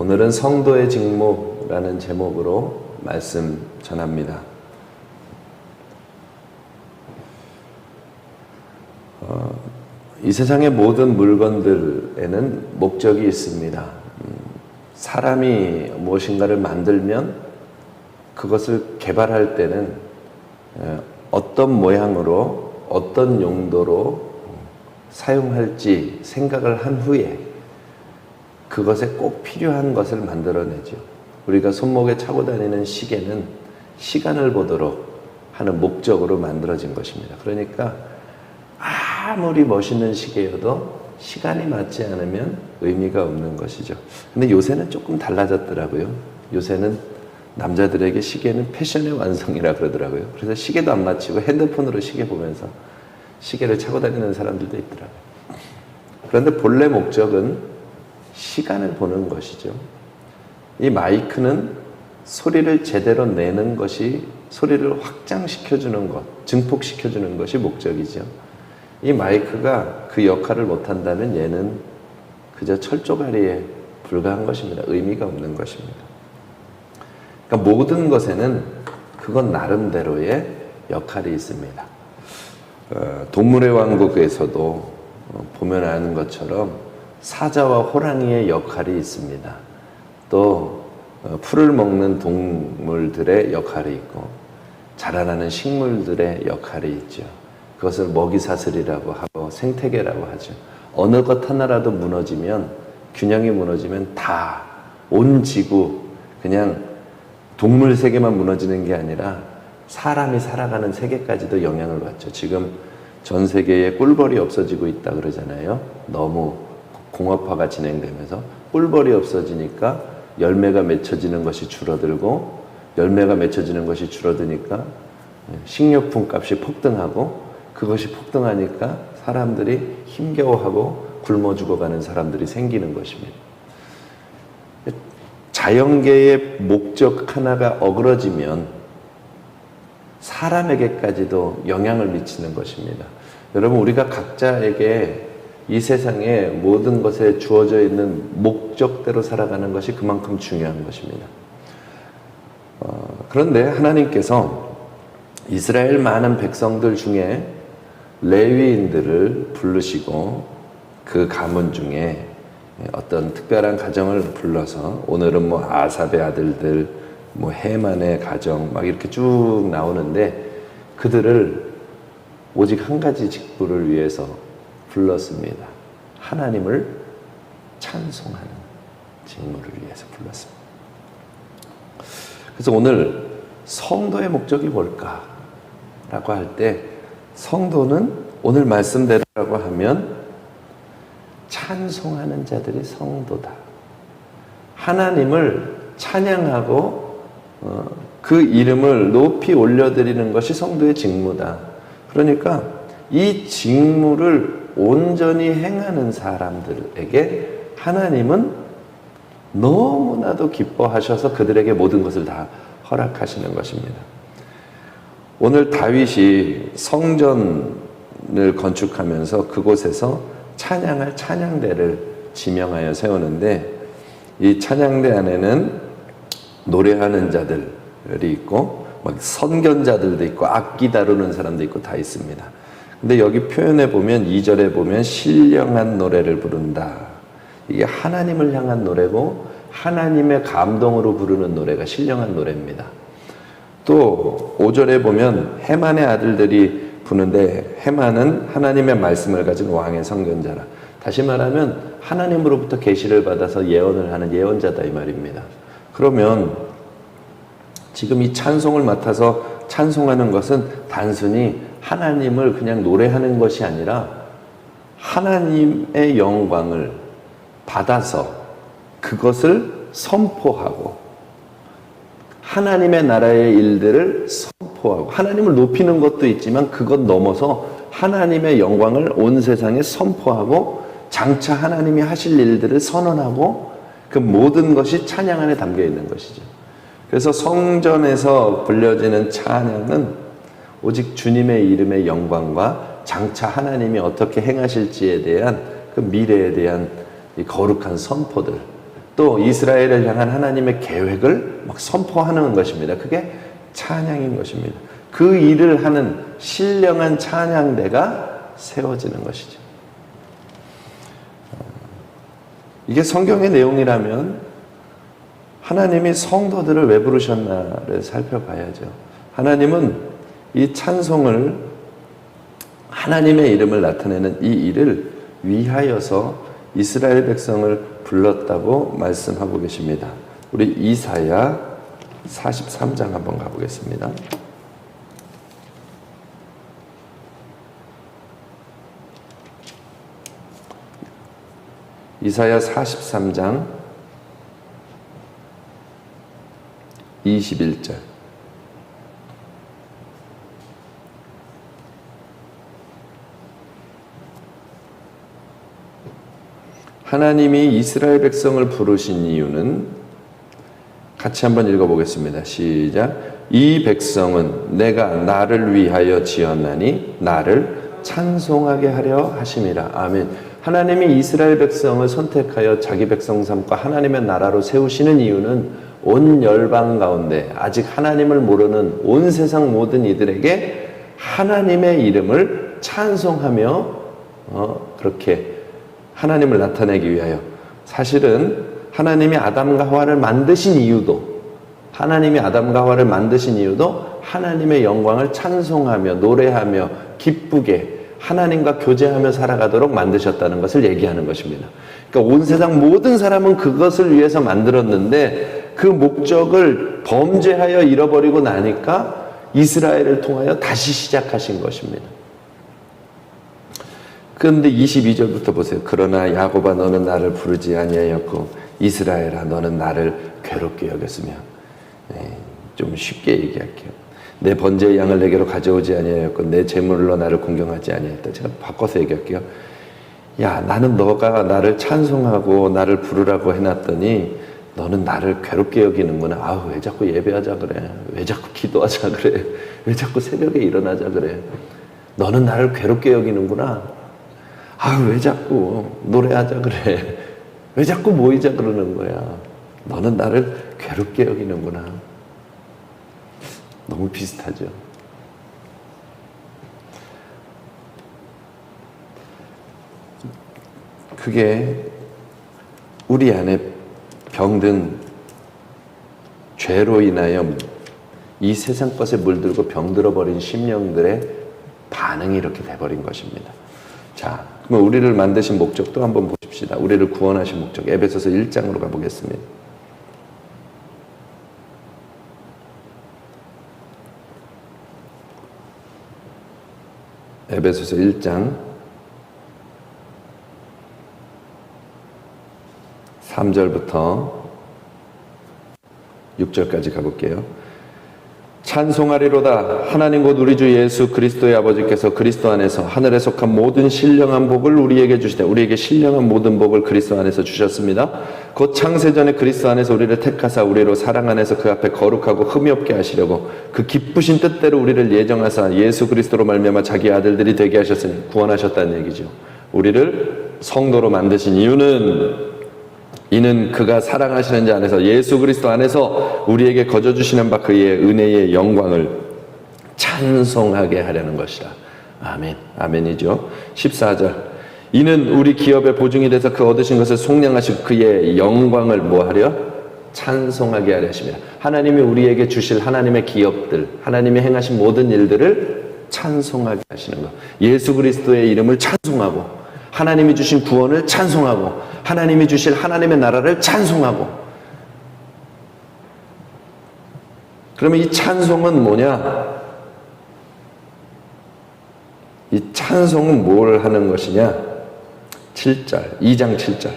오늘은 성도의 직무라는 제목으로 말씀 전합니다. 어, 이 세상의 모든 물건들에는 목적이 있습니다. 음, 사람이 무엇인가를 만들면 그것을 개발할 때는 어, 어떤 모양으로 어떤 용도로 사용할지 생각을 한 후에 그것에 꼭 필요한 것을 만들어내죠. 우리가 손목에 차고 다니는 시계는 시간을 보도록 하는 목적으로 만들어진 것입니다. 그러니까 아무리 멋있는 시계여도 시간이 맞지 않으면 의미가 없는 것이죠. 근데 요새는 조금 달라졌더라고요. 요새는 남자들에게 시계는 패션의 완성이라 그러더라고요. 그래서 시계도 안 맞추고 핸드폰으로 시계 보면서 시계를 차고 다니는 사람들도 있더라고요. 그런데 본래 목적은 시간을 보는 것이죠. 이 마이크는 소리를 제대로 내는 것이 소리를 확장시켜주는 것, 증폭시켜주는 것이 목적이죠. 이 마이크가 그 역할을 못한다면 얘는 그저 철조가리에 불과한 것입니다. 의미가 없는 것입니다. 그러니까 모든 것에는 그건 나름대로의 역할이 있습니다. 어, 동물의 왕국에서도 어, 보면 아는 것처럼 사자와 호랑이의 역할이 있습니다. 또 어, 풀을 먹는 동물들의 역할이 있고 자라나는 식물들의 역할이 있죠. 그것을 먹이사슬이라고 하고 생태계라고 하죠. 어느 것 하나라도 무너지면 균형이 무너지면 다 온 지구 그냥 동물 세계만 무너지는 게 아니라 사람이 살아가는 세계까지도 영향을 받죠. 지금 전 세계에 꿀벌이 없어지고 있다 그러잖아요. 너무 공업화가 진행되면서 꿀벌이 없어지니까 열매가 맺혀지는 것이 줄어들고 열매가 맺혀지는 것이 줄어드니까 식료품 값이 폭등하고 그것이 폭등하니까 사람들이 힘겨워하고 굶어 죽어가는 사람들이 생기는 것입니다. 자연계의 목적 하나가 어그러지면 사람에게까지도 영향을 미치는 것입니다. 여러분, 우리가 각자에게 이 세상에 모든 것에 주어져 있는 목적대로 살아가는 것이 그만큼 중요한 것입니다. 어, 그런데 하나님께서 이스라엘 많은 백성들 중에 레위인들을 부르시고 그 가문 중에 어떤 특별한 가정을 불러서 오늘은 뭐 아삽의 아들들, 뭐 해만의 가정 막 이렇게 쭉 나오는데 그들을 오직 한 가지 직분을 위해서 불렀습니다. 하나님을 찬송하는 직무를 위해서 불렀습니다. 그래서 오늘 성도의 목적이 뭘까? 라고 할 때 성도는 오늘 말씀대로라고 하면 찬송하는 자들이 성도다. 하나님을 찬양하고 어, 그 이름을 높이 올려드리는 것이 성도의 직무다. 그러니까 이 직무를 온전히 행하는 사람들에게 하나님은 너무나도 기뻐하셔서 그들에게 모든 것을 다 허락하시는 것입니다. 오늘 다윗이 성전을 건축하면서 그곳에서 찬양할 찬양대를 지명하여 세우는데 이 찬양대 안에는 노래하는 자들이 있고 막 선견자들도 있고 악기 다루는 사람도 있고 다 있습니다. 근데 여기 표현해 보면 2절에 보면 신령한 노래를 부른다. 이게 하나님을 향한 노래고 하나님의 감동으로 부르는 노래가 신령한 노래입니다. 또 5절에 보면 해만의 아들들이 부는데 해만은 하나님의 말씀을 가진 왕의 선견자라. 다시 말하면 하나님으로부터 계시를 받아서 예언을 하는 예언자다 이 말입니다. 그러면 지금 이 찬송을 맡아서 찬송하는 것은 단순히 하나님을 그냥 노래하는 것이 아니라 하나님의 영광을 받아서 그것을 선포하고 하나님의 나라의 일들을 선포하고 하나님을 높이는 것도 있지만 그것 넘어서 하나님의 영광을 온 세상에 선포하고 장차 하나님이 하실 일들을 선언하고 그 모든 것이 찬양 안에 담겨 있는 것이죠. 그래서 성전에서 불려지는 찬양은 오직 주님의 이름의 영광과 장차 하나님이 어떻게 행하실지에 대한 그 미래에 대한 이 거룩한 선포들 또 이스라엘을 향한 하나님의 계획을 막 선포하는 것입니다. 그게 찬양인 것입니다. 그 일을 하는 신령한 찬양대가 세워지는 것이죠. 이게 성경의 내용이라면 하나님이 성도들을 왜 부르셨나를 살펴봐야죠. 하나님은 이 찬송을 하나님의 이름을 나타내는 이 일을 위하여서 이스라엘 백성을 불렀다고 말씀하고 계십니다. 우리 이사야 43장 한번 가보겠습니다. 이사야 43장 21절 하나님이 이스라엘 백성을 부르신 이유는 같이 한번 읽어보겠습니다. 시작. 이 백성은 내가 나를 위하여 지었나니 나를 찬송하게 하려 하심이라. 아멘. 하나님이 이스라엘 백성을 선택하여 자기 백성 삼고 하나님의 나라로 세우시는 이유는 온 열방 가운데 아직 하나님을 모르는 온 세상 모든 이들에게 하나님의 이름을 찬송하며 어, 그렇게 하나님을 나타내기 위하여 사실은 하나님이 아담과 하와를 만드신 이유도 하나님이 아담과 하와를 만드신 이유도 하나님의 영광을 찬송하며 노래하며 기쁘게 하나님과 교제하며 살아가도록 만드셨다는 것을 얘기하는 것입니다. 그러니까 온 세상 모든 사람은 그것을 위해서 만들었는데 그 목적을 범죄하여 잃어버리고 나니까 이스라엘을 통하여 다시 시작하신 것입니다. 그런데 22절부터 보세요. 그러나 야곱아 너는 나를 부르지 아니하였고 이스라엘아 너는 나를 괴롭게 여겼으며 네, 좀 쉽게 얘기할게요. 내 번제의 양을 내게로 가져오지 아니하였고 내 재물로 나를 공경하지 아니하였다. 제가 바꿔서 얘기할게요. 야 나는 너가 나를 찬송하고 나를 부르라고 해놨더니 너는 나를 괴롭게 여기는구나. 아우 왜 자꾸 예배하자 그래? 왜 자꾸 기도하자 그래? 왜 자꾸 새벽에 일어나자 그래? 너는 나를 괴롭게 여기는구나. 아, 왜 자꾸 노래하자 그래? 왜 자꾸 모이자 그러는 거야? 너는 나를 괴롭게 여기는구나. 너무 비슷하죠. 그게 우리 안에 병든 죄로 인하여 이 세상 것에 물들고 병들어 버린 심령들의 반응이 이렇게 돼 버린 것입니다. 자, 그럼 우리를 만드신 목적도 한번 보십시다. 우리를 구원하신 목적. 에베소서 1장으로 가보겠습니다. 에베소서 1장 3절부터 6절까지 가볼게요. 찬송하리로다 하나님 곧 우리 주 예수 그리스도의 아버지께서 그리스도 안에서 하늘에 속한 모든 신령한 복을 우리에게 주시되 우리에게 신령한 모든 복을 그리스도 안에서 주셨습니다. 곧 창세전에 그리스도 안에서 우리를 택하사 우리로 사랑 안에서 그 앞에 거룩하고 흠이 없게 하시려고 그 기쁘신 뜻대로 우리를 예정하사 예수 그리스도로 말미암아 자기 아들들이 되게 하셨으니 구원하셨다는 얘기죠. 우리를 성도로 만드신 이유는 이는 그가 사랑하시는 자 안에서 예수 그리스도 안에서 우리에게 거저 주시는 바 그의 은혜의 영광을 찬송하게 하려는 것이다. 아멘. 아멘이죠. 14절. 이는 우리 기업의 보증이 돼서 그 얻으신 것을 속량하시고 그의 영광을 뭐하려? 찬송하게 하려 하십니다. 하나님이 우리에게 주실 하나님의 기업들, 하나님이 행하신 모든 일들을 찬송하게 하시는 것. 예수 그리스도의 이름을 찬송하고 하나님이 주신 구원을 찬송하고 하나님이 주실 하나님의 나라를 찬송하고 그러면 이 찬송은 뭐냐? 이 찬송은 뭘 하는 것이냐? 7절, 2장 7절.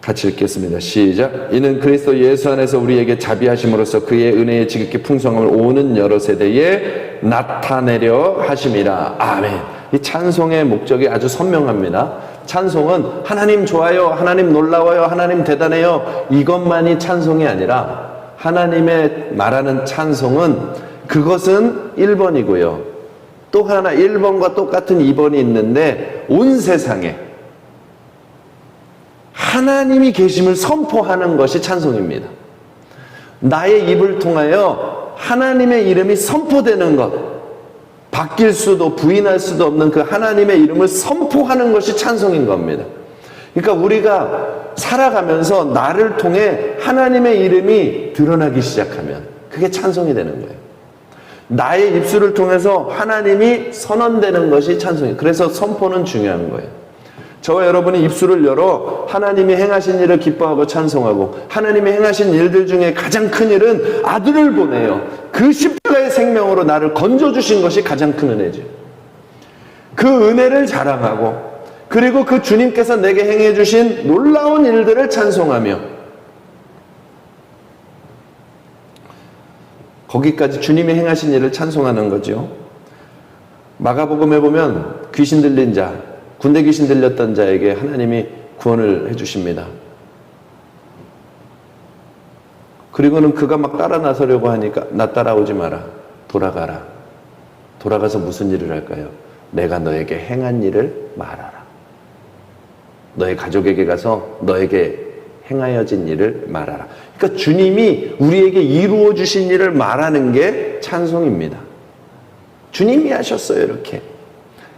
같이 읽겠습니다. 시작. 이는 그리스도 예수 안에서 우리에게 자비하심으로써 그의 은혜의 지극히 풍성함을 오는 여러 세대에 나타내려 하심이라. 아멘. 이 찬송의 목적이 아주 선명합니다. 찬송은 하나님 좋아요, 하나님 놀라워요, 하나님 대단해요. 이것만이 찬송이 아니라 하나님의 말하는 찬송은 그것은 1번이고요. 또 하나 1번과 똑같은 2번이 있는데 온 세상에 하나님이 계심을 선포하는 것이 찬송입니다. 나의 입을 통하여 하나님의 이름이 선포되는 것, 바뀔 수도 부인할 수도 없는 그 하나님의 이름을 선포하는 것이 찬송인 겁니다. 그러니까 우리가 살아가면서 나를 통해 하나님의 이름이 드러나기 시작하면 그게 찬송이 되는 거예요. 나의 입술을 통해서 하나님이 선언되는 것이 찬송이에요. 그래서 선포는 중요한 거예요. 저와 여러분이 입술을 열어 하나님이 행하신 일을 기뻐하고 찬송하고 하나님이 행하신 일들 중에 가장 큰 일은 아들을 보내요. 그 십자가의 생명으로 나를 건져주신 것이 가장 큰 은혜죠. 그 은혜를 자랑하고 그리고 그 주님께서 내게 행해 주신 놀라운 일들을 찬송하며 거기까지 주님이 행하신 일을 찬송하는 거죠. 마가복음에 보면 귀신 들린 자, 군대 귀신 들렸던 자에게 하나님이 구원을 해 주십니다. 그리고는 그가 막 따라 나서려고 하니까 나 따라오지 마라. 돌아가라. 돌아가서 무슨 일을 할까요? 내가 너에게 행한 일을 말하라. 너의 가족에게 가서 너에게 행하여진 일을 말하라. 그러니까 주님이 우리에게 이루어 주신 일을 말하는 게 찬송입니다. 주님이 하셨어요, 이렇게.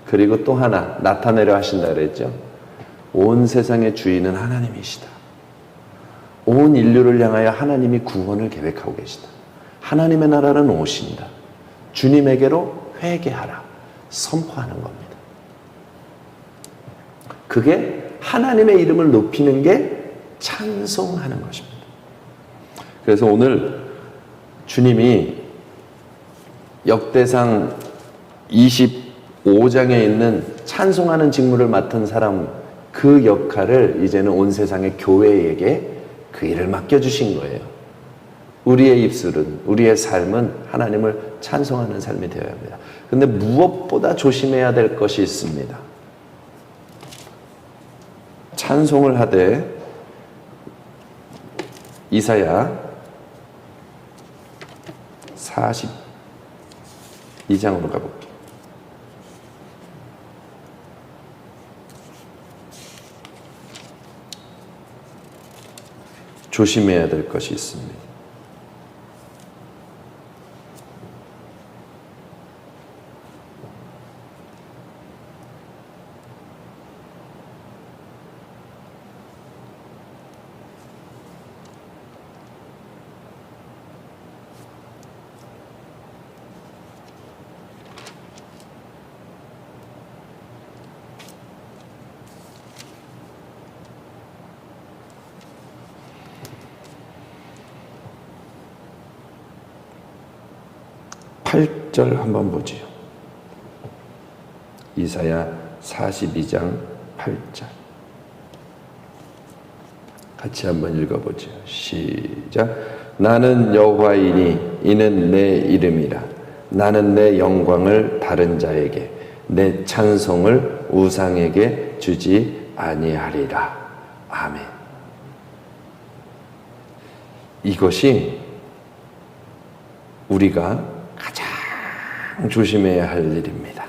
그리고 또 하나 나타내려 하신다 그랬죠. 온 세상의 주인은 하나님이시다. 온 인류를 향하여 하나님이 구원을 계획하고 계시다. 하나님의 나라는 오신다. 주님에게로 회개하라. 선포하는 겁니다. 그게 하나님의 이름을 높이는 게 찬송하는 것입니다. 그래서 오늘 주님이 역대상 25장에 있는 찬송하는 직무를 맡은 사람 그 역할을 이제는 온 세상의 교회에게 그 일을 맡겨주신 거예요. 우리의 입술은, 우리의 삶은 하나님을 찬송하는 삶이 되어야 합니다. 근데 무엇보다 조심해야 될 것이 있습니다. 찬송을 하되 이사야 42장으로 가볼게요. 조심해야 될 것이 있습니다. 팔절 한번 보지요. 이사야 42장 8절. 같이 한번 읽어보죠. 시작. 나는 여호와이니 이는 내 이름이라. 나는 내 영광을 다른 자에게 내 찬송을 우상에게 주지 아니하리라. 아멘. 이것이 우리가 조심해야 할 일입니다.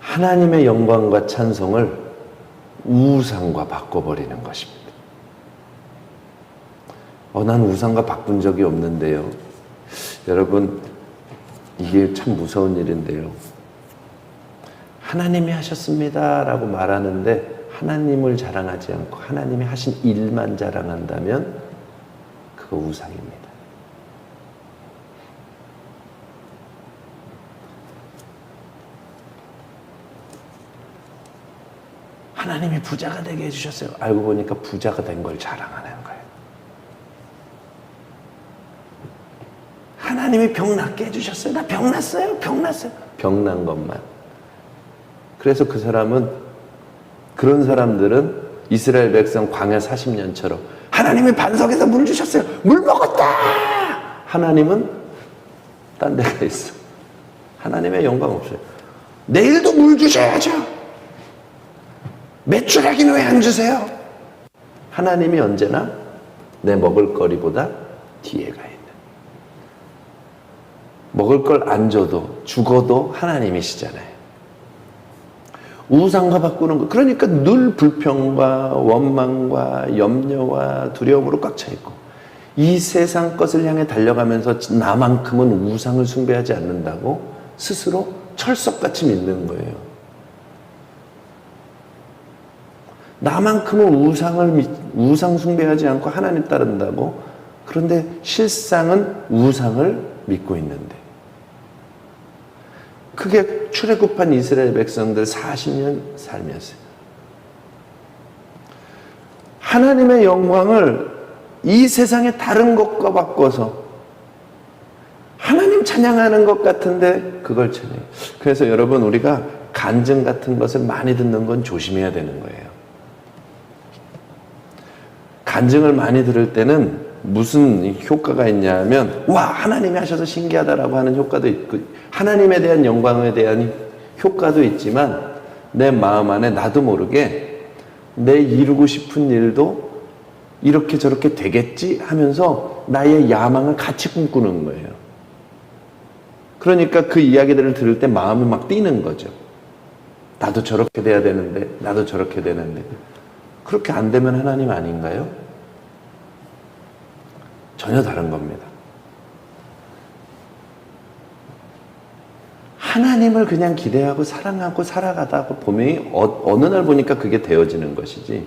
하나님의 영광과 찬송을 우상과 바꿔버리는 것입니다. 어, 난 우상과 바꾼 적이 없는데요. 여러분, 이게 참 무서운 일인데요. 하나님이 하셨습니다. 라고 말하는데 하나님을 자랑하지 않고 하나님이 하신 일만 자랑한다면 그거 우상입니다. 하나님이 부자가 되게 해주셨어요. 알고 보니까 부자가 된 걸 자랑하는 거예요. 하나님이 병 낫게 해주셨어요. 나 병 났어요. 병 났어요. 병 난 것만. 그래서 그 사람은 그런 사람들은 이스라엘 백성 광야 40년처럼 하나님이 반석에서 물 주셨어요. 물 먹었다. 하나님은 딴 데가 있어. 하나님의 영광 없어요. 내일도 물 주셔야죠. 매출하기는 왜 안 주세요? 하나님이 언제나 내 먹을거리보다 뒤에 가 있는. 먹을 걸 안 줘도 죽어도 하나님이시잖아요. 우상과 바꾸는 거. 그러니까 늘 불평과 원망과 염려와 두려움으로 꽉 차 있고 이 세상 것을 향해 달려가면서 나만큼은 우상을 숭배하지 않는다고 스스로 철석같이 믿는 거예요. 나만큼은 우상을 믿- 우상 숭배하지 않고 하나님 따른다고 그런데 실상은 우상을 믿고 있는데 그게 출애굽한 이스라엘 백성들 40년 삶이었어요. 하나님의 영광을 이 세상의 다른 것과 바꿔서 하나님 찬양하는 것 같은데 그걸 찬양. 그래서 여러분 우리가 간증 같은 것을 많이 듣는 건 조심해야 되는 거예요. 간증을 많이 들을 때는 무슨 효과가 있냐면 와 하나님이 하셔서 신기하다라고 하는 효과도 있고 하나님에 대한 영광에 대한 효과도 있지만 내 마음 안에 나도 모르게 내 이루고 싶은 일도 이렇게 저렇게 되겠지 하면서 나의 야망을 같이 꿈꾸는 거예요. 그러니까 그 이야기들을 들을 때 마음이 막 뛰는 거죠. 나도 저렇게 돼야 되는데, 나도 저렇게 되는데. 그렇게 안 되면 하나님 아닌가요? 전혀 다른 겁니다. 하나님을 그냥 기대하고 사랑하고 살아가다 보면 어, 어느 날 보니까 그게 되어지는 것이지.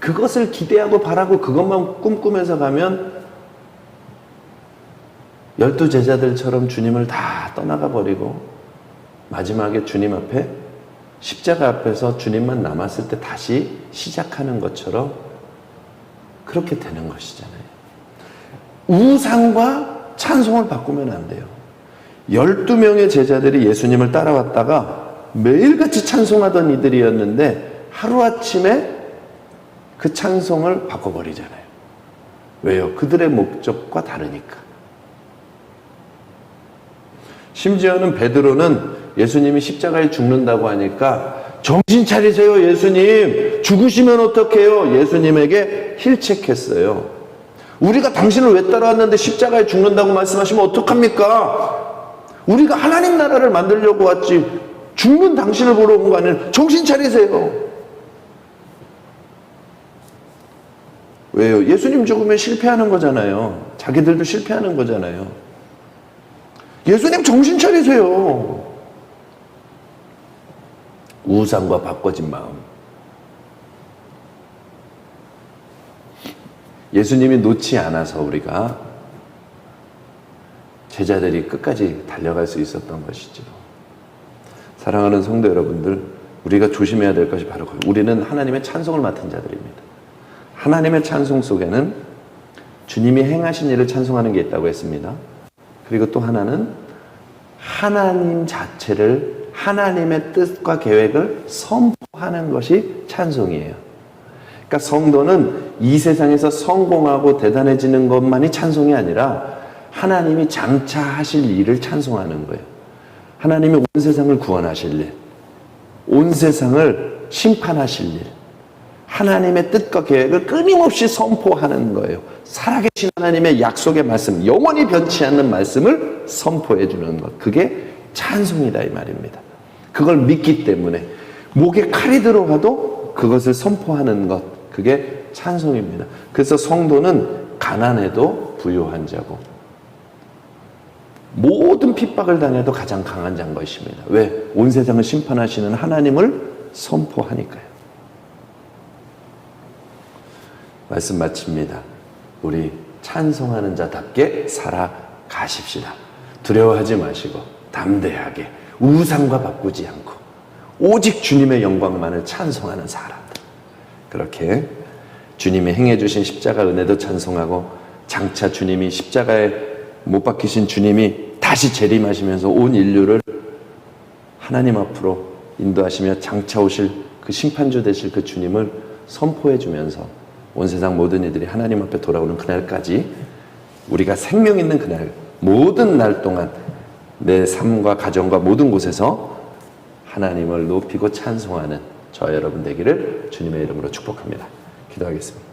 그것을 기대하고 바라고 그것만 꿈꾸면서 가면 열두 제자들처럼 주님을 다 떠나가 버리고 마지막에 주님 앞에 십자가 앞에서 주님만 남았을 때 다시 시작하는 것처럼 그렇게 되는 것이잖아요. 우상과 찬송을 바꾸면 안 돼요. 12명의 제자들이 예수님을 따라왔다가 매일같이 찬송하던 이들이었는데 하루아침에 그 찬송을 바꿔버리잖아요. 왜요? 그들의 목적과 다르니까. 심지어는 베드로는 예수님이 십자가에 죽는다고 하니까 정신 차리세요, 예수님. 죽으시면 어떡해요? 예수님에게 힐책했어요. 우리가 당신을 왜 따라왔는데 십자가에 죽는다고 말씀하시면 어떡합니까? 우리가 하나님 나라를 만들려고 왔지. 죽는 당신을 보러 온 거 아니에요. 정신 차리세요. 왜요? 예수님 죽으면 실패하는 거잖아요. 자기들도 실패하는 거잖아요. 예수님 정신 차리세요. 우상과 바꿔진 마음. 예수님이 놓지 않아서 우리가 제자들이 끝까지 달려갈 수 있었던 것이죠. 사랑하는 성도 여러분들, 우리가 조심해야 될 것이 바로 그 우리는 하나님의 찬송을 맡은 자들입니다. 하나님의 찬송 속에는 주님이 행하신 일을 찬송하는 게 있다고 했습니다. 그리고 또 하나는 하나님 자체를 하나님의 뜻과 계획을 선포하는 것이 찬송이에요. 그러니까 성도는 이 세상에서 성공하고 대단해지는 것만이 찬송이 아니라 하나님이 장차 하실 일을 찬송하는 거예요. 하나님이 온 세상을 구원하실 일, 온 세상을 심판하실 일, 하나님의 뜻과 계획을 끊임없이 선포하는 거예요. 살아계신 하나님의 약속의 말씀, 영원히 변치 않는 말씀을 선포해 주는 것. 그게 찬송이다 이 말입니다. 그걸 믿기 때문에 목에 칼이 들어가도 그것을 선포하는 것. 그게 찬송입니다. 그래서 성도는 가난해도 부유한 자고 모든 핍박을 당해도 가장 강한 자인 것입니다. 왜? 온 세상을 심판하시는 하나님을 선포하니까요. 말씀 마칩니다. 우리 찬송하는 자답게 살아가십시다. 두려워하지 마시고 담대하게 우상과 바꾸지 않고 오직 주님의 영광만을 찬송하는 사람들. 그렇게 주님이 행해 주신 십자가 은혜도 찬송하고 장차 주님이 십자가에 못 박히신 주님이 다시 재림하시면서 온 인류를 하나님 앞으로 인도하시며 장차 오실 그 심판주 되실 그 주님을 선포해 주면서 온 세상 모든 이들이 하나님 앞에 돌아오는 그날까지 우리가 생명 있는 그날 모든 날 동안 내 삶과 가정과 모든 곳에서 하나님을 높이고 찬송하는 저 여러분 되기를 주님의 이름으로 축복합니다. 기도하겠습니다.